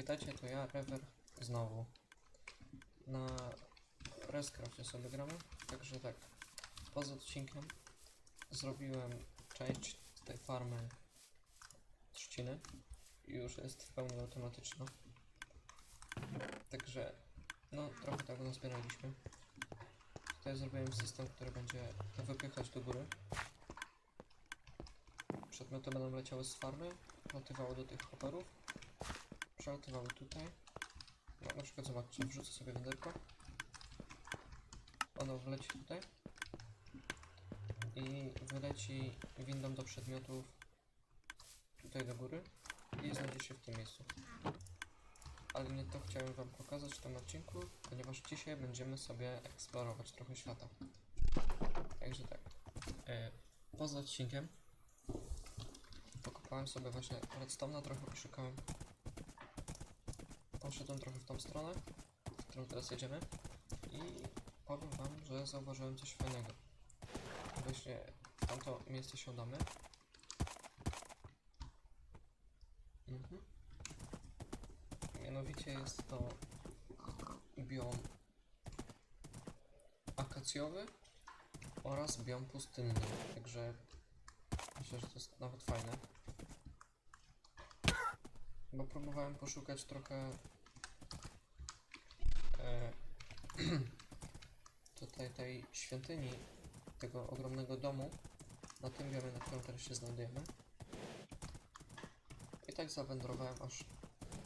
Witajcie, to ja, Rever, znowu. Na Rescrafcie sobie gramy, także tak, poza odcinkiem zrobiłem część tej farmy trzciny i już jest w pełni automatyczna. Także, no trochę tego nazbieraliśmy. Tutaj zrobiłem system, który będzie to wypychać do góry. Przedmioty będą leciały z farmy, latywały do tych hopperów, przelatywały tutaj. No, na przykład zobaczcie, wrzucę sobie wiaderko. Ono wleci tutaj i wyleci windą do przedmiotów tutaj do góry i znajdzie się w tym miejscu. Ale nie to chciałem wam pokazać w tym odcinku, ponieważ dzisiaj będziemy sobie eksplorować trochę świata. Także tak. E, poza odcinkiem pokopałem sobie właśnie redstone'a, trochę poszukałem. Poszedłem trochę w tą stronę, w którą teraz jedziemy i powiem wam, że zauważyłem coś fajnego. Właśnie tamto miejsce siadamy. Mhm. Mianowicie jest to biom akacjowy oraz biom pustynny, także myślę, że to jest nawet fajne. Bo próbowałem poszukać trochę tutaj tej świątyni, tego ogromnego domu na tym biomie, na którym teraz się znajdujemy. I tak zawędrowałem aż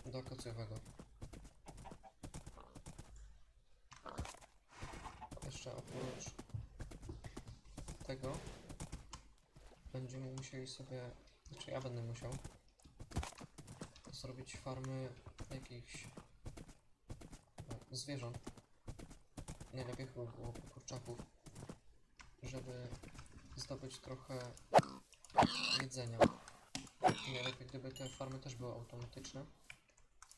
do akacjowego. Jeszcze oprócz tego będziemy musieli sobie, znaczy ja będę musiał zrobić farmy jakichś zwierząt. Najlepiej chyba byłoby kurczaków, żeby zdobyć trochę jedzenia. Najlepiej gdyby te farmy też były automatyczne,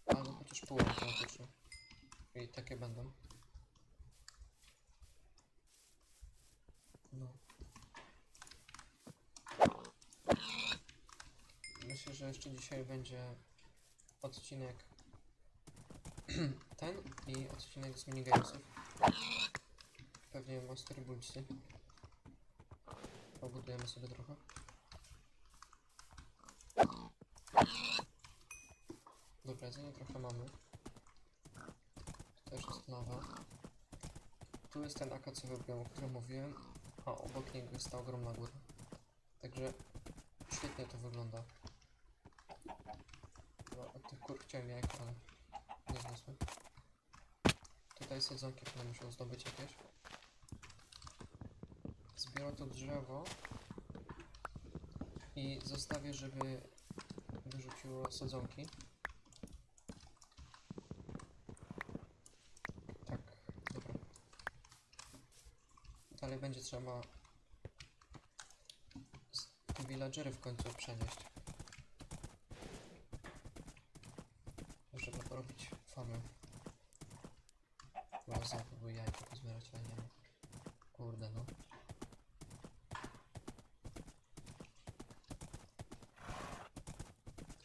albo chociaż półautomatyczne. I takie będą. No. Myślę, że jeszcze dzisiaj będzie odcinek ten i odcinek z minigamesów. Pewnie Master Bullsy. Pobudujemy sobie trochę. Dobra, jedzenie trochę mamy. Tu też jest lawa. Tu jest ten akacjowy biom, o którym mówiłem, a obok niego jest ta ogromna góra. Także świetnie to wygląda. No, tych kur chciałem jajka, ale. Tutaj sadzonki będę musiał zdobyć jakieś. Zbiorę to drzewo i zostawię, żeby wyrzuciło sadzonki. Tak, dobra. Dalej będzie trzeba villagery w końcu przenieść. Żeby porobić farmę. Chyba znowu były jajka pozbierać, ale nie mam. Kurde no.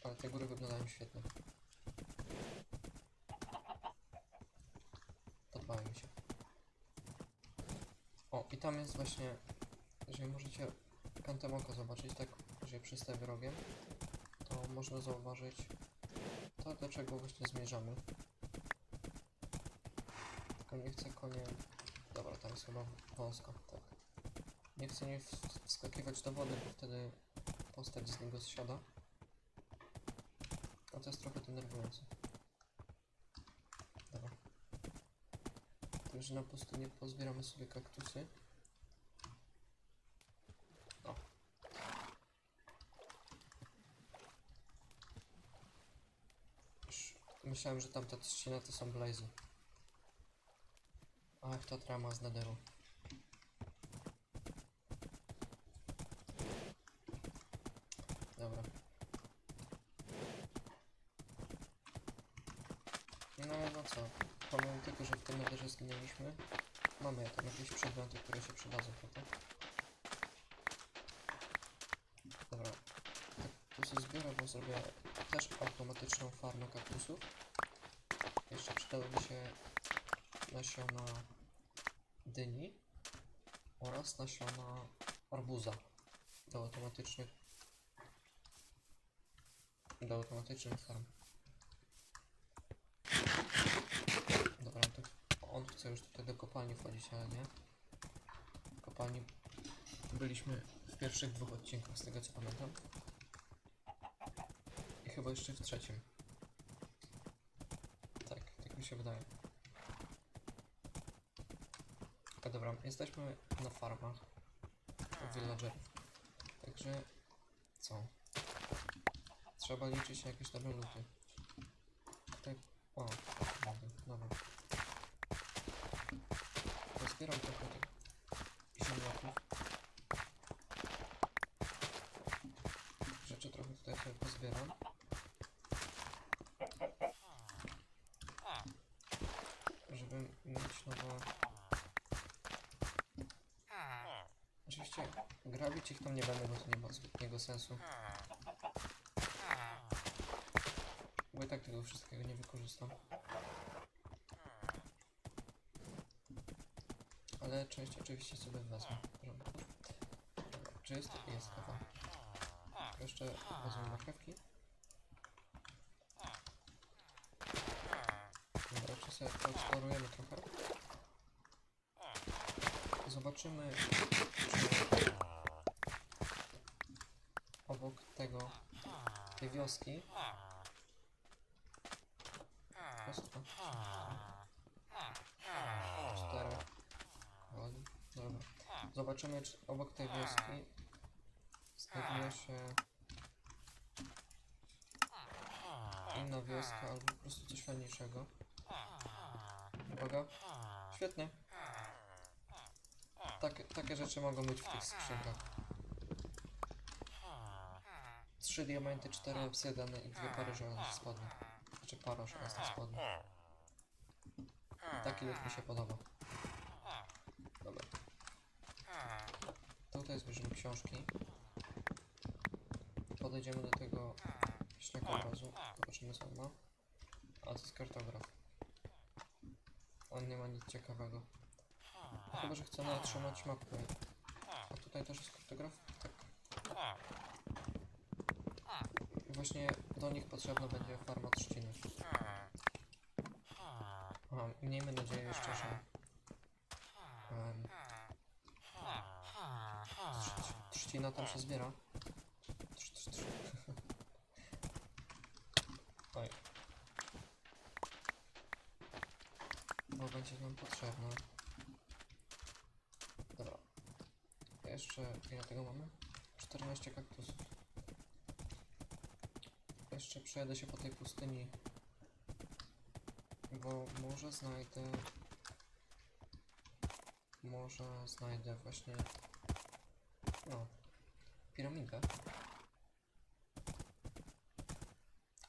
Ale te góry wyglądają świetnie. Podobały mi się. O, i tam jest właśnie, jeżeli możecie kątem oka zobaczyć, tak, że przystawię rogiem, to można zauważyć to, do czego właśnie zmierzamy. Tylko nie chcę konie... Dobra, tam jest chyba wąsko, tak. Nie chcę nie wskakiwać do wody, bo wtedy postać z niego zsiada. Jest trochę denerwujące. Dobra. Także na pustyni pozbieramy sobie kaktusy. O. Już myślałem, że tamta trzcina to są blazy. Ach, ta trama z nederu. Dobra. No, no co? Pomimo tego, że w nederze zginęliśmy, mamy tam jakieś przedmioty, które się przydadzą, prawda? Dobra. Tu się zbiorę, bo zrobię też automatyczną farmę kaktusów. Jeszcze przydałyby się nasiona dyni oraz nasiona arbuza do automatycznych do automatycznych farm. Dobra, to on chce już tutaj do kopalni wchodzić, ale nie. W kopalni byliśmy w pierwszych dwóch odcinkach, z tego co pamiętam. I chyba jeszcze w trzecim. Tak, tak mi się wydaje. A dobra, jesteśmy na farmach villagerów. Także co? Trzeba liczyć jakieś dobre luty. Tutaj. O, dobra, dobra. Pozbieram trochę tych ziemniaków. Rzeczy trochę tutaj sobie pozbieram. Żeby mieć nowe... Oczywiście grabić ich tam nie będę, bo to nie ma zbytniego sensu. Bo i tak tego wszystkiego nie wykorzystam. Ale część oczywiście sobie wezmę. Dobra. Czy jest? Jest kawa. Jeszcze wezmę marchewki. Dobra, jeszcze sobie poeksplorujemy trochę. Zobaczymy, czy obok tego, tej wioski Prosto. Cztery. Ładnie. Dobra. Zobaczymy, czy obok tej wioski znajduje się inna wioska albo po prostu coś fajniejszego. Uwaga. Świetnie. Takie, takie rzeczy mogą być w tych skrzynkach. Trzy diamenty, cztery obsydiany i dwie pary żelaznych spodni. Czy para żelaznych spodni. Taki look mi się podoba. Dobra. Tutaj zbierzemy książki. Podejdziemy do tego śniaka obrazu. Zobaczymy co on ma. A to jest kartograf. On nie ma nic ciekawego. Chyba, że chce nawet trzymać mapkę. A tutaj też jest kartograf? Tak. Właśnie do nich potrzebna będzie farma trzciny. I miejmy nadzieję jeszcze, że trz- trzcina tam się zbiera. Trz, trz, trz. Oj. Bo będzie nam potrzebna. Dobra. Jeszcze ile tego mamy? 14 kaktusów. Jeszcze przejadę się po tej pustyni bo może znajdę. Może znajdę właśnie. No. Piramidę.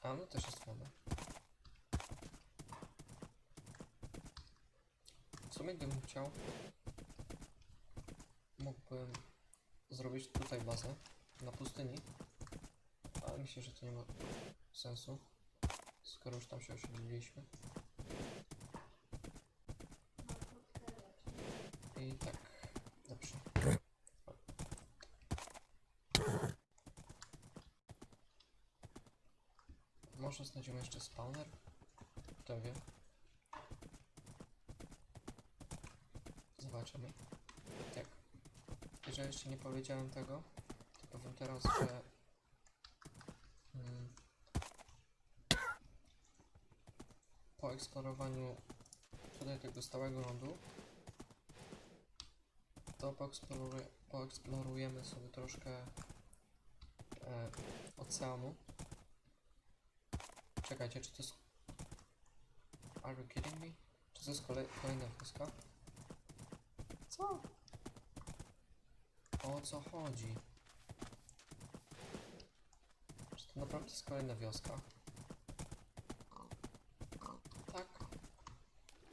A no też jest woda. W sumie gdybym chciał, mógłbym zrobić tutaj bazę na pustyni. Ale myślę, że to nie ma sensu, skoro już tam się osiedliliśmy. I tak, dobrze. Może znajdziemy jeszcze spawner? Kto wie? Zobaczymy. Tak. Jeżeli jeszcze nie powiedziałem tego, to powiem teraz, że po eksplorowaniu tutaj tego stałego lądu to poeksploruj, poeksplorujemy sobie troszkę e, oceanu. Czekajcie, czy to jest... Are you kidding me? Czy to jest kolej, kolejna wioska? Co? O co chodzi? Czy to naprawdę jest kolejna wioska? Tak?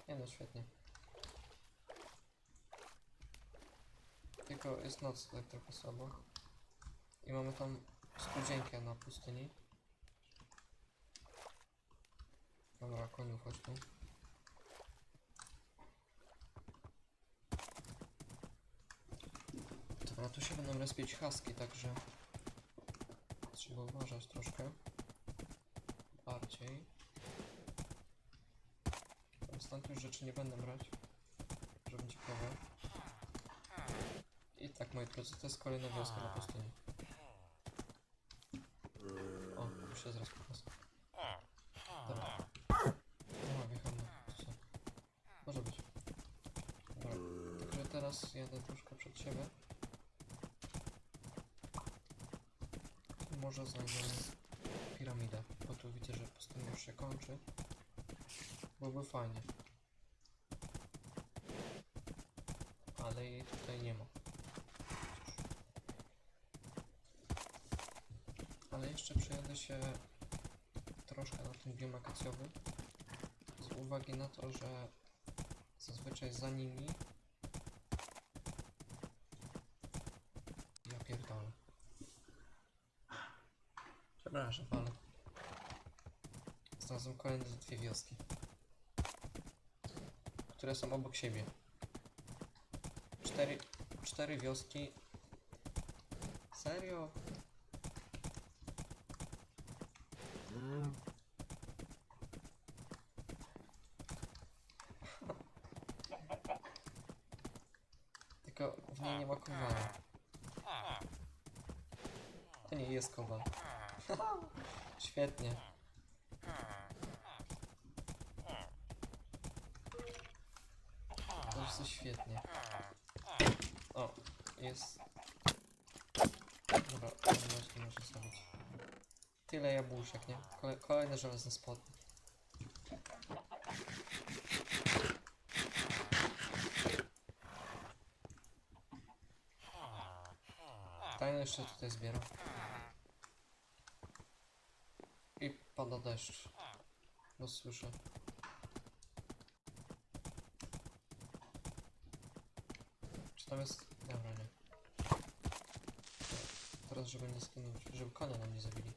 Nie no, świetnie. Tylko jest noc tak trochę słabo. I mamy tam studzienkę na pustyni. Dobra, koniu, chodź tu. Dobra, tu się będą respić haski, także trzeba uważać troszkę. Bardziej. Stąd już rzeczy nie będę brać, żeby ciekawe. I tak, moi drodzy, to jest kolejna wioska na pustyni. O, już się zaraz pokażę. Dobra. No, to co? Może być. Dobra. Także teraz jadę troszkę przed siebie. I może znajdziemy piramidę, bo tu widzę, że pustynia już się kończy. Byłoby fajnie. Ale jej tutaj nie ma. Ale jeszcze przejadę się troszkę na ten biom akacjowy. Z uwagi na to, że zazwyczaj za nimi ja pierdolę. Przepraszam, ale znalazłem kolejne dwie wioski, które są obok siebie. Cztery, cztery wioski. Serio? Tylko w niej nie ma kowala. To nie jest kowal. Świetnie. Po prostu świetnie. Jest. Dobra, właśnie muszę zrobić. Tyle jabłuszek, nie? Kole kolejne żelazne spodnie. Tajno jeszcze tutaj zbieram. I pada deszcz. Bo słyszę. Czy tam jest... Dobra, nie. Teraz, żeby nie skinąć, żeby konia nam nie zabili.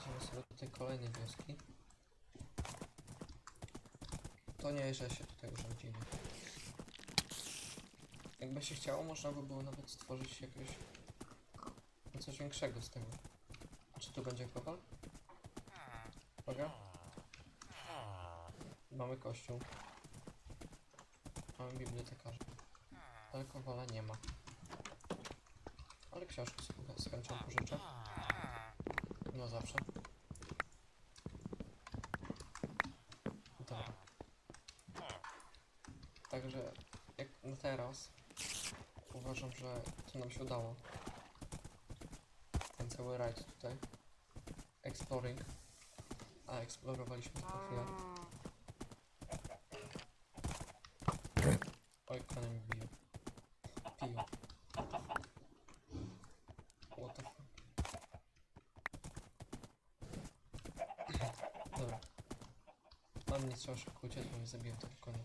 Idziemy sobie do tej kolejnej wioski. To nie, że się tutaj urządzili. Jakby się chciało, można by było nawet stworzyć jakieś coś większego z tego. Czy tu będzie kowal? Uwaga. Mamy kościół. Mamy bibliotekarza. Ale kowala nie ma. Ale książki z chęcią pożyczę. No zawsze. Dobra. Także jak na teraz uważam, że to nam się udało. Ten cały rajd tutaj. Exploring. A eksplorowaliśmy tylko chwilę. Trzeba szybko uciec, bo mi zabiją tego konia.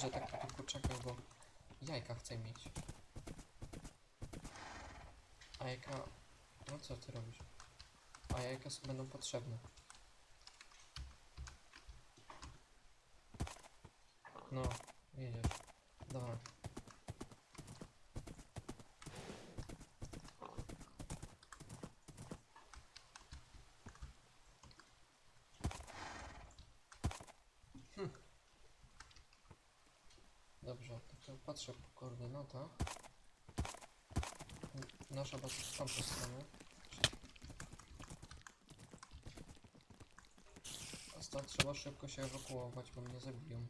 Że tak po czekał, bo jajka chcę mieć. A jajka... No co ty robisz? A jajka będą potrzebne. No, jedziesz. Dobra. Hm. Dobrze, to, to patrzę po koordynatach. N- Nasza baza w tamtą stronę. A stąd trzeba szybko się ewakuować, bo mnie zabiją.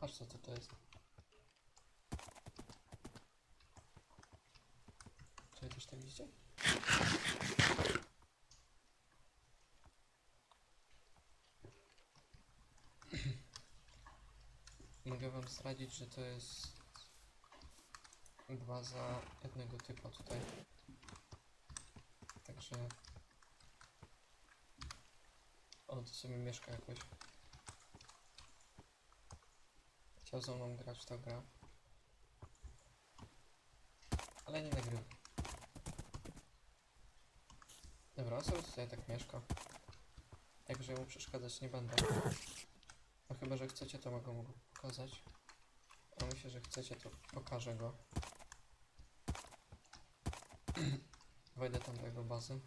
Patrz co to, to jest. Czy też tak widzicie? Mogę wam zdradzić, że to jest baza jednego typa tutaj. Także on tu sobie mieszka jakoś. chciał ze mną grać w tę grę. Ale nie nagrywa. Dobra, sobie tutaj tak mieszka. Także mu przeszkadzać nie będę. No chyba, że chcecie, to mogę mu pokazać. A myślę, że chcecie, to pokażę go. Wejdę tam do jego bazy.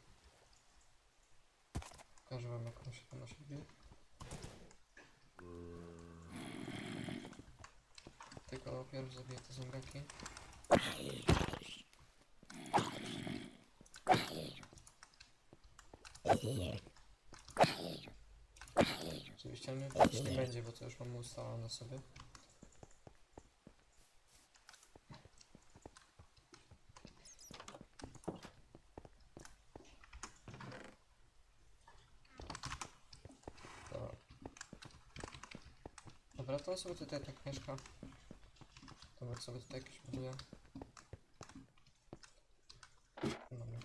Pokażę wam jak on się tam osiedlił. Tylko najpierw zabiję te zombiaki. Oczywiście mnie też nie będzie, bo to już mamy ustalone sobie. Dobra. Dobra, to sobie tutaj tak mieszka. Dobra, sobie tutaj jakieś buduje. Dobra.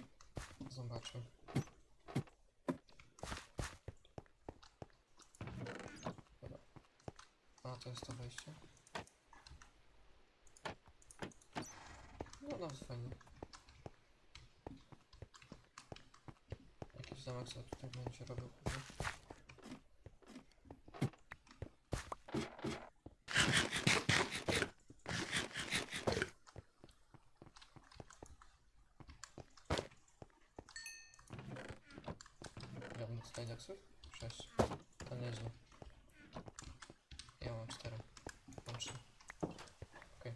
Zobaczę. Dobra. A, to jest to wejście. No, nawet fajnie. Jakiś zamek sobie tutaj będzie robił. później. Ja mam tutaj deksów? 6. To nieźle. Ja mam 4. Mam 3. Okej.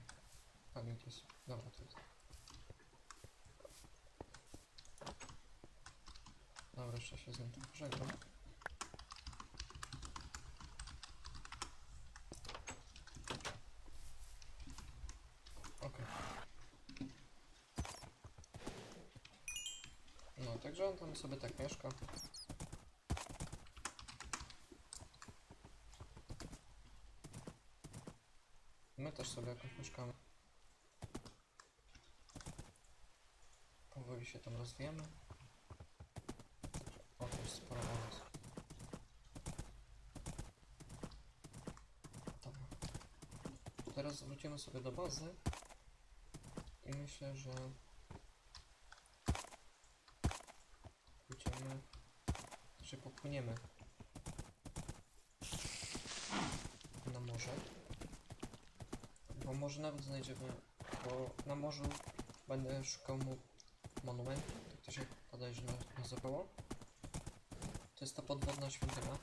Okay. jest. Dobra, to jest. Dobra, jeszcze się z nim tu pożegnam. Okej. No, także on tam sobie tak mieszka. Jakoś mieszkamy. Powoli się tam rozwijamy. O, to jest sporo nas. Dobra. Teraz wrócimy sobie do bazy. I myślę, że... Pójdziemy... Że popłyniemy na morze. Bo może nawet znajdziemy, bo na morzu będę szukał mu monumentu, tak to się bodajże na- nazywało. To jest ta podwodna świątynia.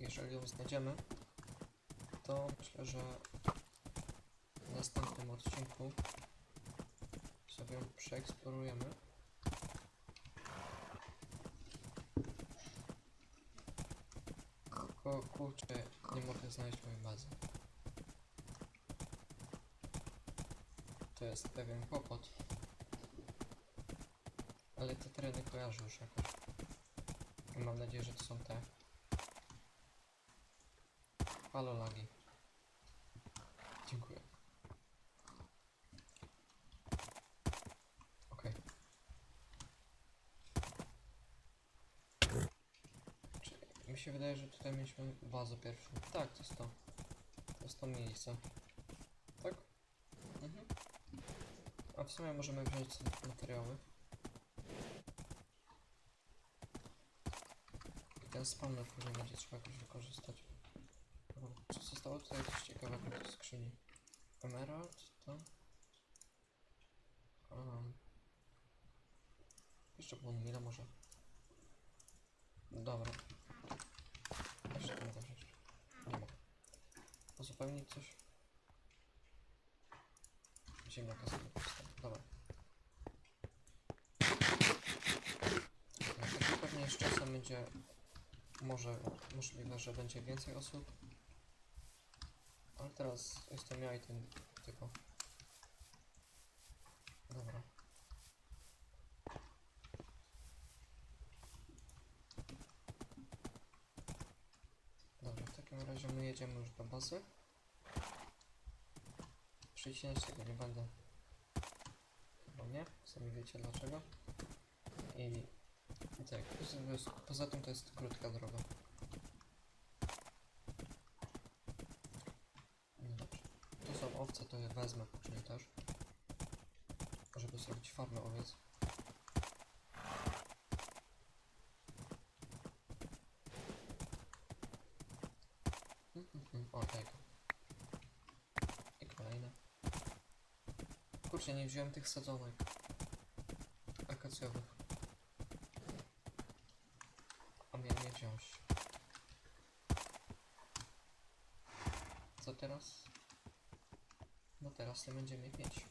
Jeżeli ją znajdziemy, to myślę, że w następnym odcinku sobie ją przeeksplorujemy. Tylko kurczę, nie mogę znaleźć mojej bazy. To jest pewien kłopot. Ale te tereny kojarzę już jakoś. I mam nadzieję, że to są te. Halo lagi. Dziękuję. Okej. Czy mi się wydaje, że tutaj mieliśmy bazę pierwszą. Tak, to jest to. To jest to miejsce. Tak? Mhm. A w sumie możemy wziąć materiały. I ten spawner później będzie trzeba jakoś wykorzystać. Co zostało tutaj coś ciekawego w tej skrzyni? Emerald, to? Um. Jeszcze było mile może. Dobra. Jeszcze to mogę wziąć. Nie mogę. Uzupełnić coś? Ziemniaka sobie. Dobra. No, pewnie z czasem będzie może możliwe, że będzie więcej osób. Ale teraz jestem ja i ten tylko. Dobra. Dobra, w takim razie my jedziemy już do bazy przycinać tego nie będę. Chyba nie, sami wiecie dlaczego. I, tak, poza, tym to jest krótka droga. No tu są owce, to je wezmę później też. Żeby zrobić farmę owiec. Kurczę, nie wziąłem tych sadzonek. Akacjowych. A miałem je wziąć. Co teraz? No teraz nie będziemy mieć.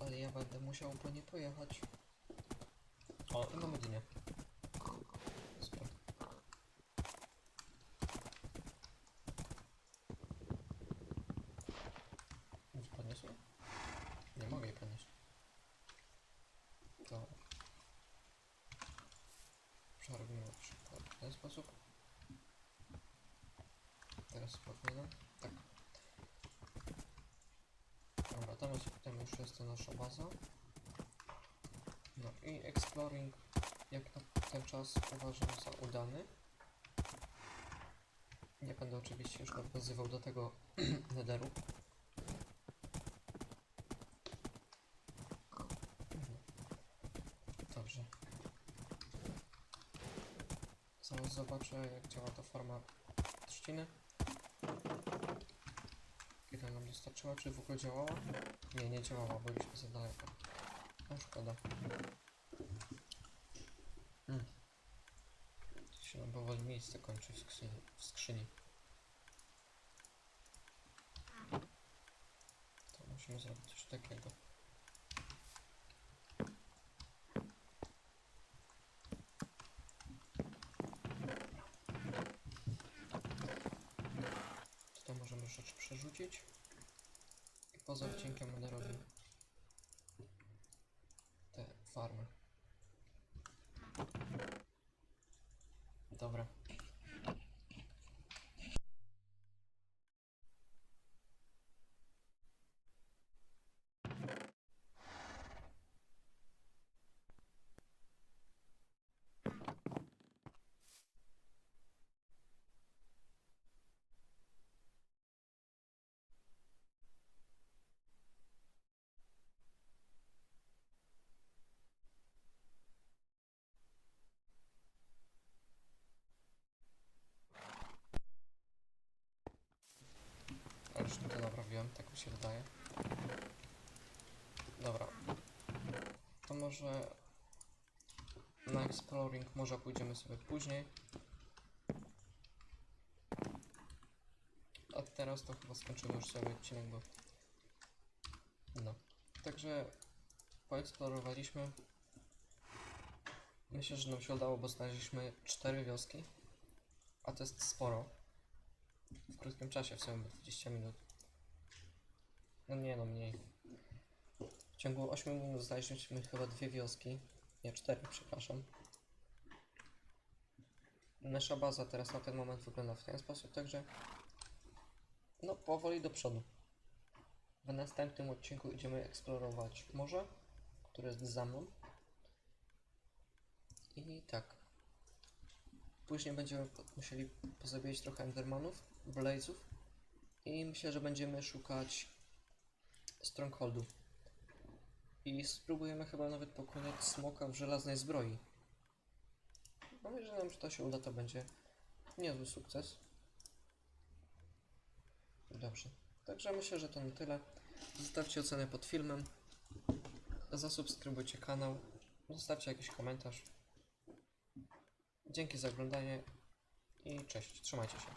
Ale ja będę musiał po nie pojechać. O, i mamy dynię. Super. Już podniosłem? Nie mogę jej podnieść. To... Przerobimy szybko w ten sposób. Teraz powinienem. Tak. Dobra, tam, jest, tam już jest to nasza baza. No i exploring jak na ten czas uważam za udany. Nie będę oczywiście już nawiązywał do tego. Mhm. Dobrze. Zaraz zobaczę jak działa ta forma trzciny. Dostarczyła, czy w ogóle działała? Nie, nie działała, byliśmy za daleko. A szkoda. Hmm. To się nam powoli miejsce kończy w skrzyni. W skrzyni. To musimy zrobić coś takiego. Tutaj możemy rzeczy przerzucić. Poza odcinkiem będę robił te farmy. Dobra. A już naprawiłem, tak mi się wydaje. Dobra. To może na exploring może pójdziemy sobie później. A teraz to chyba skończymy już sobie odcinek, bo... No. Także poeksplorowaliśmy. Myślę, że nam się udało, bo znaleźliśmy cztery wioski. A to jest sporo. W krótkim czasie, w sumie 20 minut. No nie no, mniej. W ciągu 8 minut znaleźliśmy chyba dwie wioski. Nie, cztery, przepraszam. Nasza baza teraz na ten moment wygląda w ten sposób, także no powoli do przodu. W następnym odcinku idziemy eksplorować morze, które jest za mną. I tak. Później będziemy musieli pozabijać trochę endermanów, blazów i myślę, że będziemy szukać strongholdu. I spróbujemy chyba nawet pokonać smoka w żelaznej zbroi. No jeżeli nam to się uda, to będzie niezły sukces. Dobrze. Także myślę, że to na tyle. Zostawcie ocenę pod filmem. Zasubskrybujcie kanał. Zostawcie jakiś komentarz. Dzięki za oglądanie i cześć. Trzymajcie się.